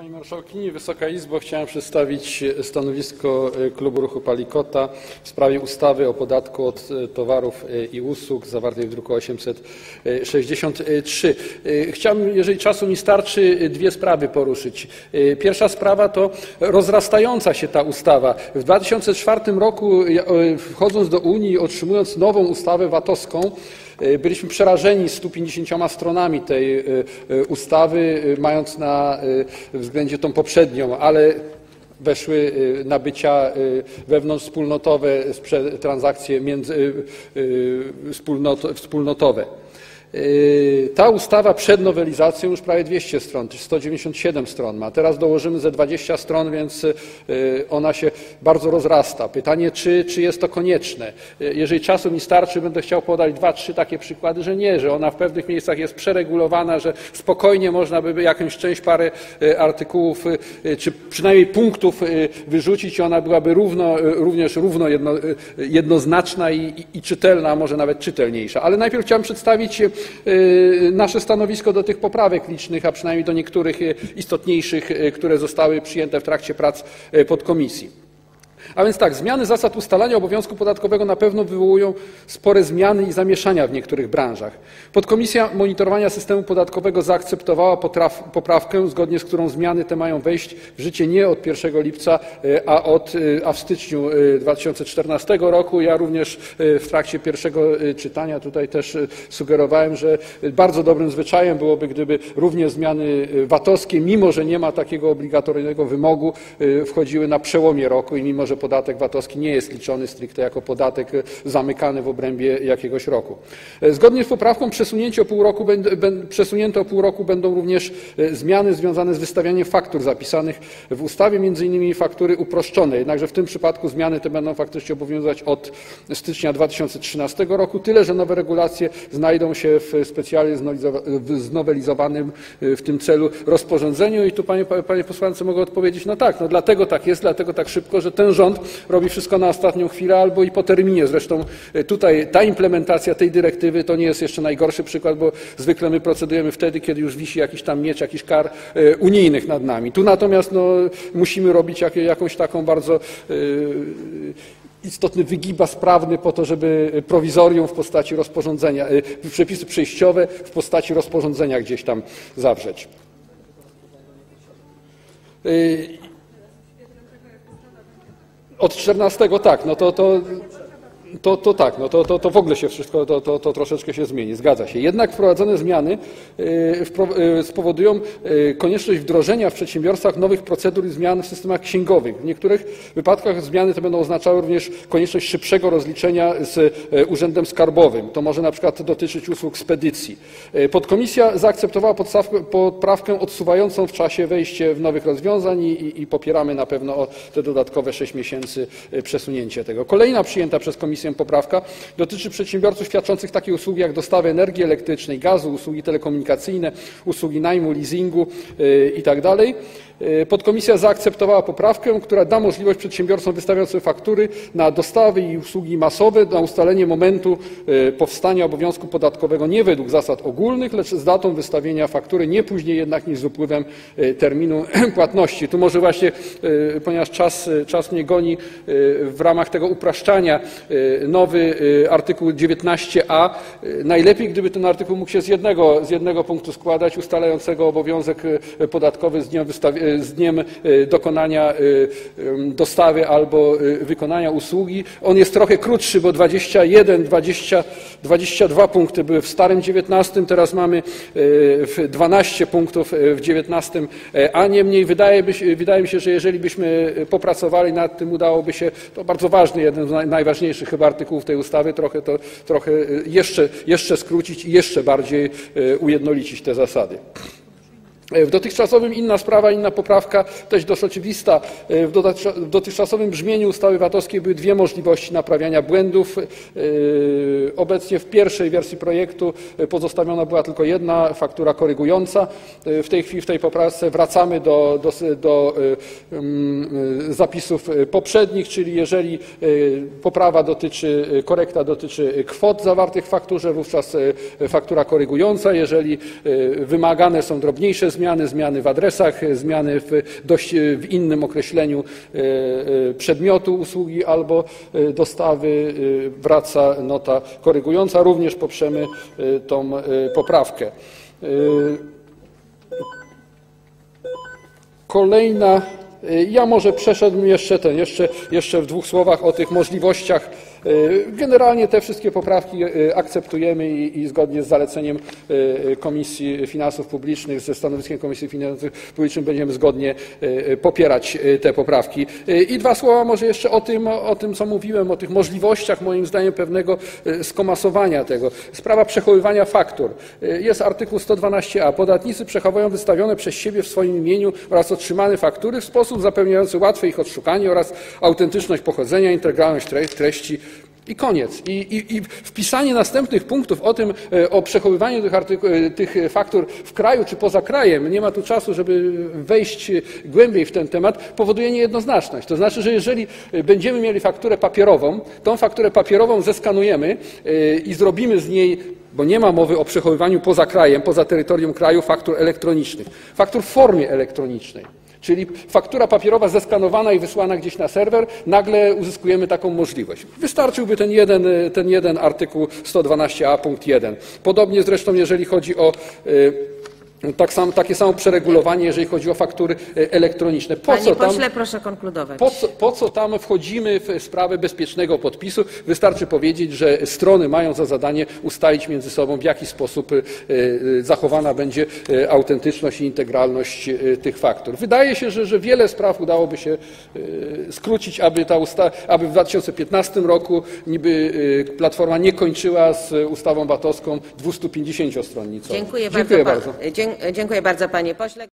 Pani Marszałkini, Wysoka Izbo, chciałem przedstawić stanowisko Klubu Ruchu Palikota w sprawie ustawy o podatku od towarów i usług zawartej w druku 863. Chciałbym, jeżeli czasu mi starczy, dwie sprawy poruszyć. Pierwsza sprawa to rozrastająca się ta ustawa. W 2004 roku, wchodząc do Unii, otrzymując nową ustawę VAT-owską, byliśmy przerażeni 150 stronami tej e, e, ustawy, mając na względzie tą poprzednią, ale weszły nabycia wewnątrzwspólnotowe, transakcje wspólnotowe. Yy, ta ustawa przed nowelizacją już prawie 200 stron, 197 stron ma. Teraz dołożymy ze 20 stron, więc yy, ona się bardzo rozrasta. Pytanie, czy, czy jest to konieczne? Yy, jeżeli czasu mi starczy, będę chciał podać dwa, trzy takie przykłady, że nie, że ona w pewnych miejscach jest przeregulowana, że spokojnie można by jakąś część, parę artykułów, czy przynajmniej punktów wyrzucić i ona byłaby równo, również równo jedno, jednoznaczna i, i, i czytelna, a może nawet czytelniejsza. Ale najpierw chciałem przedstawić nasze stanowisko do tych poprawek licznych, a przynajmniej do niektórych y, istotniejszych, y, które zostały przyjęte w trakcie prac podkomisji. A więc tak, zmiany zasad ustalania obowiązku podatkowego na pewno wywołują spore zmiany i zamieszania w niektórych branżach. Podkomisja monitorowania systemu podatkowego zaakceptowała poprawkę, zgodnie z którą zmiany te mają wejść w życie nie od 1 lipca, e, a, od, e, a w styczniu 2014 e, roku. Ja również w trakcie pierwszego czytania tutaj też sugerowałem, że bardzo dobrym zwyczajem byłoby, gdyby również zmiany VAT-owskie, mimo że nie ma takiego obligatoryjnego wymogu, wchodziły na przełomie roku i mimo że podatek VAT-owski nie jest liczony stricte jako podatek zamykany w obrębie jakiegoś roku. Zgodnie z poprawką przesunięcie o pół roku, przesunięte o pół roku będą również e, zmiany związane z wystawianiem faktur zapisanych w ustawie, między innymi faktury uproszczone. Jednakże w tym przypadku zmiany te będą faktycznie obowiązywać od stycznia 2013 roku, tyle że nowe regulacje znajdą się w specjalnie znowelizowanym e, w tym celu rozporządzeniu i tu panie, panie posłance mogę odpowiedzieć, no tak, no dlatego tak jest, dlatego tak szybko, że ten robi wszystko na ostatnią chwilę albo i po terminie. Zresztą e, tutaj ta implementacja tej dyrektywy to nie jest jeszcze najgorszy przykład, bo zwykle my procedujemy wtedy, kiedy już wisi jakiś tam miecz, jakiś kar e, unijnych nad nami. Tu natomiast no, musimy robić jak, jakąś taką bardzo yy, istotny wygibas prawny po to, żeby prowizorium w postaci rozporządzenia, przepisy przejściowe w postaci rozporządzenia gdzieś tam zawrzeć. Od 14 tak, no to, to to, to tak, no to, to, to w ogóle się wszystko, to, to, to troszeczkę się zmieni, zgadza się. Jednak wprowadzone zmiany y, y, spowodują y, konieczność wdrożenia w przedsiębiorstwach nowych procedur i zmian w systemach księgowych. W niektórych wypadkach zmiany te będą oznaczały również konieczność szybszego rozliczenia z Urzędem Skarbowym. To może na przykład dotyczyć usług spedycji. Podkomisja zaakceptowała poprawkę odsuwającą w czasie wejście w nowych rozwiązań i, i popieramy na pewno te dodatkowe 6 miesięcy przesunięcie tego. Kolejna przyjęta przez Komisję komisję poprawka dotyczy przedsiębiorców świadczących takie usługi jak dostawy energii elektrycznej, gazu, usługi telekomunikacyjne, usługi najmu, leasingu itd. E, podkomisja zaakceptowała poprawkę, która da możliwość przedsiębiorcom wystawiającym faktury na dostawy i usługi masowe na ustalenie momentu e, powstania obowiązku podatkowego nie według zasad ogólnych, lecz z datą wystawienia faktury nie później jednak niż z upływem e, terminu płatności. Tu może właśnie, ponieważ czas, czas mnie goni, w ramach tego upraszczania nowy artykuł 19a. Najlepiej, gdyby ten artykuł mógł się z jednego, z jednego punktu składać, ustalającego obowiązek podatkowy z dnia wystawienia z dniem e, dokonania e, dostawy albo e, wykonania usługi. On jest trochę krótszy, bo 21, 20, 22 punkty były w starym 19, teraz mamy 12 punktów w 19, a niemniej wydaje, wydaje mi się, że jeżeli byśmy popracowali nad tym, udałoby się, to bardzo ważny, jeden z najważniejszych chyba artykułów tej ustawy, trochę to trochę jeszcze, jeszcze skrócić i jeszcze bardziej ujednolicić te zasady. W dotychczasowym inna sprawa, inna poprawka, też dość oczywista. W dotychczasowym brzmieniu ustawy VAT-owskiej były dwie możliwości naprawiania błędów. Yy, obecnie w pierwszej wersji projektu pozostawiona była tylko jedna faktura korygująca. Yy, w tej chwili w tej poprawce wracamy do, do, do yy, zapisów poprzednich, czyli jeżeli poprawa dotyczy, korekta dotyczy kwot zawartych w fakturze, wówczas faktura korygująca. Jeżeli wymagane są drobniejsze zmiany, zmiany, zmiany w adresach, zmiany w, dość, w innym określeniu e, e, przedmiotu usługi albo e, dostawy wraca nota korygująca. Również poprzemy tą poprawkę. Kolejna, ja może przeszedłbym jeszcze ten, jeszcze, jeszcze w dwóch słowach o tych możliwościach. Y, Generalnie te wszystkie poprawki y, akceptujemy i, zgodnie z zaleceniem y, Komisji Finansów Publicznych, ze stanowiskiem Komisji Finansów Publicznych będziemy zgodnie popierać te poprawki. I dwa słowa może jeszcze o tym, o tym, co mówiłem, o tych możliwościach moim zdaniem pewnego skomasowania tego. Sprawa przechowywania faktur. Jest artykuł 112a. Podatnicy przechowują wystawione przez siebie w swoim imieniu oraz otrzymane faktury w sposób zapewniający łatwe ich odszukanie oraz autentyczność pochodzenia, integralność tre- treści. I koniec. I, i, I wpisanie następnych punktów o tym, e, o przechowywaniu tych, e, tych faktur w kraju czy poza krajem, nie ma tu czasu, żeby wejść głębiej w ten temat, powoduje niejednoznaczność. To znaczy, że jeżeli e, będziemy mieli fakturę papierową, tą fakturę papierową zeskanujemy e, i zrobimy z niej bo nie ma mowy o przechowywaniu poza krajem, poza terytorium kraju faktur elektronicznych. Faktur w formie elektronicznej. Czyli faktura papierowa zeskanowana i wysłana gdzieś na serwer, nagle uzyskujemy taką możliwość. Wystarczyłby ten jeden, ten jeden artykuł 112a punkt 1. Podobnie zresztą jeżeli chodzi o y, tak sam, takie samo przeregulowanie, jeżeli chodzi o faktury y, elektroniczne. Po Panie co tam, pośle, proszę konkludować. po co, po co tam wchodzimy w sprawę bezpiecznego podpisu? Wystarczy powiedzieć, że strony mają za zadanie ustalić między sobą, w jaki sposób y, y, zachowana będzie autentyczność i integralność tych faktur. Wydaje się, że, że wiele spraw udałoby się skrócić, aby, ta usta- aby w 2015 roku niby Platforma nie kończyła z ustawą VAT-owską 250-stronnicową. Dziękuję, Dziękuję bardzo. bardzo. Dziękuję bardzo, panie pośle.